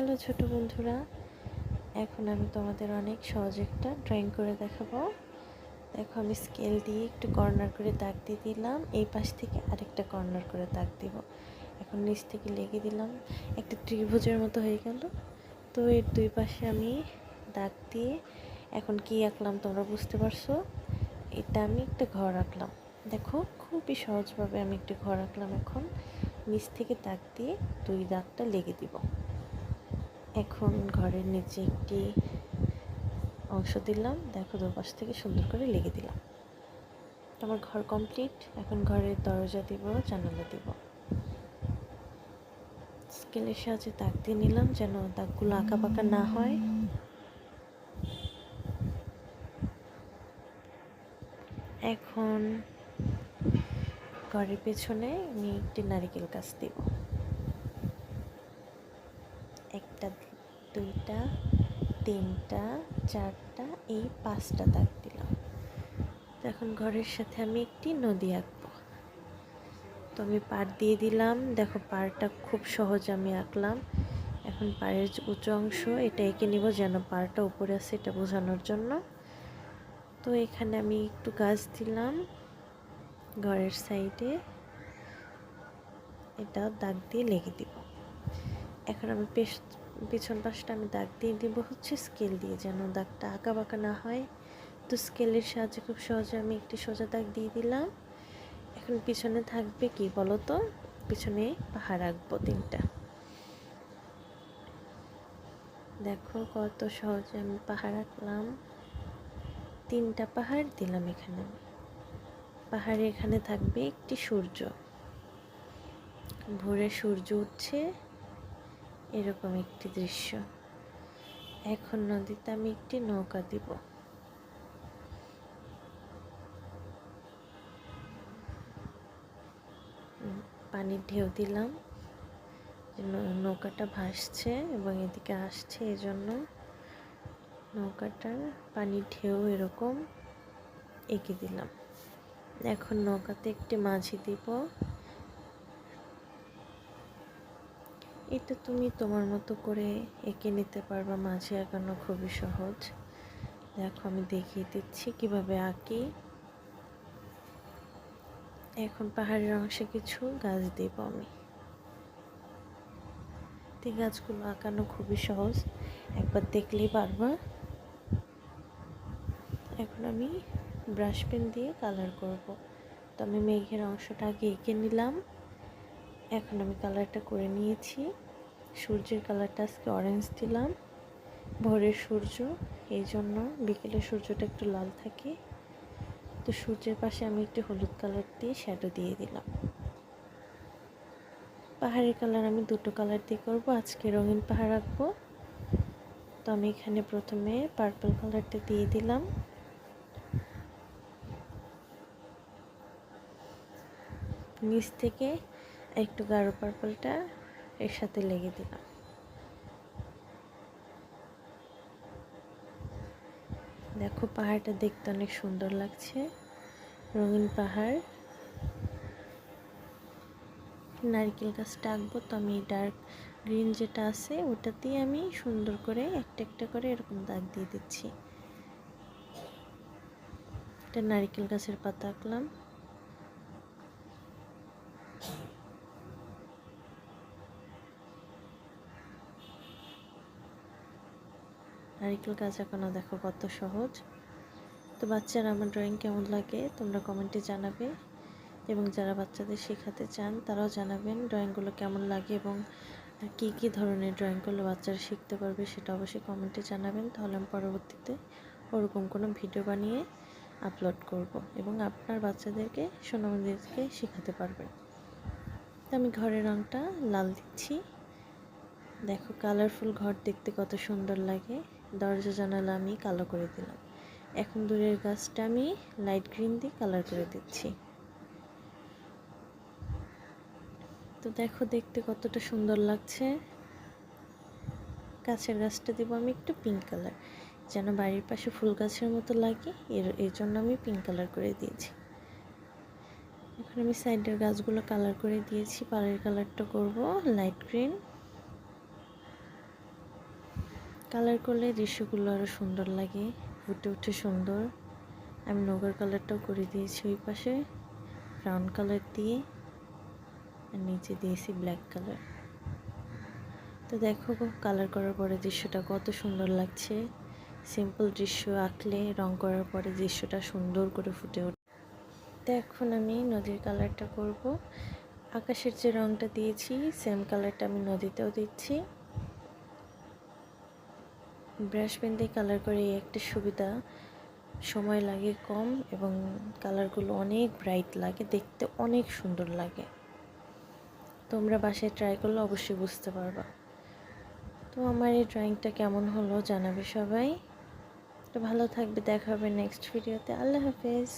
Hello ছোট বন্ধুরা, এখন আমি তোমাদের অনেক সহজ একটা ড্রয়িং করে দেখাবো। দেখো আমি স্কেল দিয়ে একটু কর্নার করে দাগ দিয়ে দিলাম, এই পাশ থেকে আরেকটা কর্নার করে দাগ দিব। এখন নিচ থেকে লেগে দিলাম, একটা ত্রিভুজের মতো হয়ে গেল। তো এর দুই পাশে আমি দাগ দিয়ে এখন কি আঁকলাম তোমরা বুঝতে পারছ? এটা আমি একটা ঘর আঁকলাম। দেখো খুবই সহজভাবে আমি একটা ঘর আঁকলাম এখন। নিচ থেকে দাগ দিয়ে দুই দাগটা লেগে দিব। এখন ঘরের নিচে একটি অংশ দিলাম। দেখো দুপাশ থেকে সুন্দর করে লেগে দিলাম। আমার ঘর কমপ্লিট। এখন ঘরের দরজা দিব, জানালা দিব। স্কেলের সাহায্যে দাগ দিয়ে নিলাম যেন দাগগুলো আঁকা পাকা না হয়। এখন ঘরের পেছনে আমি একটি নারিকেল গাছ দিব। একটা, দুইটা, তিনটা, চারটা, এই পাঁচটা দাগ দিলাম। তো এখন ঘরের সাথে আমি একটি নদী আঁকবো। তো আমি পাড় দিয়ে দিলাম। দেখো পাড়টা খুব সহজ আমি আঁকলাম। এখন পাড়ের উঁচু অংশ, এটা এঁকে নিব যেন পাড়টা উপরে আছে এটা বোঝানোর জন্য। তো এখানে আমি একটু গাছ দিলাম ঘরের সাইডে। এটা দাগ দিয়ে লেগে দিব। এখন আমি পেশ পেছন পাশটা আমি দাগ দিয়ে দিব। হচ্ছে স্কেল দিয়ে যেন দাগটা আঁকা বাঁকা না হয়। তো স্কেলের সাহায্যে খুব সহজে আমি একটি সোজা দাগ দিয়ে দিলাম। এখন পিছনে থাকবে কি বলো তো পিছনে পাহাড় আঁকবো তিনটা। দেখো কত সহজে আমি পাহাড় আঁকলাম। তিনটা পাহাড় দিলাম এখানে। পাহাড়ে এখানে থাকবে একটি সূর্য। ভোরে সূর্য উঠছে। এরকম একটি দৃশ্য। এখন নদীতে আমি একটি নৌকা দিব। পানির ঢেউ দিলাম। নৌকাটা ভাসছে এবং এদিকে আসছে এজন্য নৌকাটার পানির ঢেউ এরকম এঁকে দিলাম। এখন নৌকাতে একটি মাঝি দিব। এটা তুমি তোমার মতো করে এঁকে নিতে পারবা, মাঝে আঁকানো খুবই সহজ। দেখো, আমি দেখিয়ে দিচ্ছি কীভাবে আঁকি। এখন পাহাড়ের অংশে কিছু গাছ দেব আমি। এই গাছগুলো আঁকানো খুবই সহজ। একবার দেখলেই পারবা। এখন আমি ব্রাশ পেন দিয়ে কালার করব। তো আমি মেঘের অংশটা আগে এঁকে নিলাম। এখন আমি কালারটা করে নিয়েছি। সূর্যের কালারটা আজকে অরেঞ্জ দিলাম। ভোরের সূর্য, এই জন্য বিকেলের সূর্যটা একটু লাল থাকে। তো সূর্যের পাশে আমি একটু হলুদ কালার দিয়ে শ্যাডো দিয়ে দিলাম। পাহাড়ের কালার আমি দুটো কালার দিয়ে করব। আজকে রঙিন পাহাড় আঁকবো তো আমি এখানে প্রথমে পার্পল কালারটা দিয়ে দিলাম। নিচ থেকে একটু গাঢ় পার্পলটা এর সাথে লেগে দিলাম। দেখো পাহাড়টা দেখতে অনেক সুন্দর লাগছে। রঙিন পাহাড়। নারকেল গাছটা আঁকবো তো আমি ডার্ক গ্রিন যেটা আছে ওটাতেই আমি সুন্দর করে একটা একটা করে এরকম দাগ দিয়ে দিচ্ছি। এটা নারকেল গাছের পাতা আঁকলাম। নারিকেল গাছ এখনও দেখো কত সহজ। তো বাচ্চারা, আমার ড্রয়িং কেমন লাগে তোমরা কমেন্টে জানাবে। এবং যারা বাচ্চাদের শেখাতে চান, তারাও জানাবেন ড্রয়িংগুলো কেমন লাগে এবং কী কী ধরনের ড্রয়িং করলে বাচ্চারা শিখতে পারবে সেটা অবশ্যই কমেন্টে জানাবেন। তাহলে আমি পরবর্তীতে ওরকম কোনো ভিডিও বানিয়ে আপলোড করব এবং আপনার বাচ্চাদেরকে সোনামদেরকে শেখাতে পারবেন তো আমি ঘরের রঙটা লাল দিচ্ছি। দেখো কালারফুল ঘর দেখতে কত সুন্দর লাগে। দরজা জানালা আমি কালো করে দিলাম। এখন দূরের গাছটা আমি লাইট গ্রিন দিয়ে কালার করে দিচ্ছি। তো দেখো দেখতে কতটা সুন্দর লাগছে। গাছের গাছটা দিব আমি একটু পিঙ্ক কালার যেন বাড়ির পাশে ফুল গাছের মতো লাগে, এর এর জন্য আমি পিঙ্ক কালার করে দিয়েছি। এখন আমি সাইডের গাছগুলো কালার করে দিয়েছি। পালের কালারটা করব লাইট গ্রিন কালার করলে দৃশ্যগুলো আরও সুন্দর লাগে, ফুটে উঠে সুন্দর। আমি নগর কালারটাও করে দিয়েছি ওই পাশে ব্রাউন কালার দিয়ে, আর নিচে দিয়েছি ব্ল্যাক কালার। তো দেখো কালার করার পরে দৃশ্যটা কত সুন্দর লাগছে। সিম্পল দৃশ্য আঁকলে রং করার পরে দৃশ্যটা সুন্দর করে ফুটে ওঠে। তো এখন আমি নদীর কালারটা করব। আকাশের যে রংটা দিয়েছি সেম কালারটা আমি নদীতেও দিচ্ছি। ব্রাশ পেন দিয়ে কালার করে একটা সুবিধা। সময় লাগে কম এবং কালারগুলো অনেক ব্রাইট লাগে, দেখতে অনেক সুন্দর লাগে। তোমরা বাসায় ট্রাই করলে অবশ্যই বুঝতে পারবা। তো আমার এই ড্রয়িংটা কেমন হলো জানাবে সবাই। তো ভালো থাকবে, দেখা হবে নেক্সট ভিডিওতে আল্লাহ হাফেজ।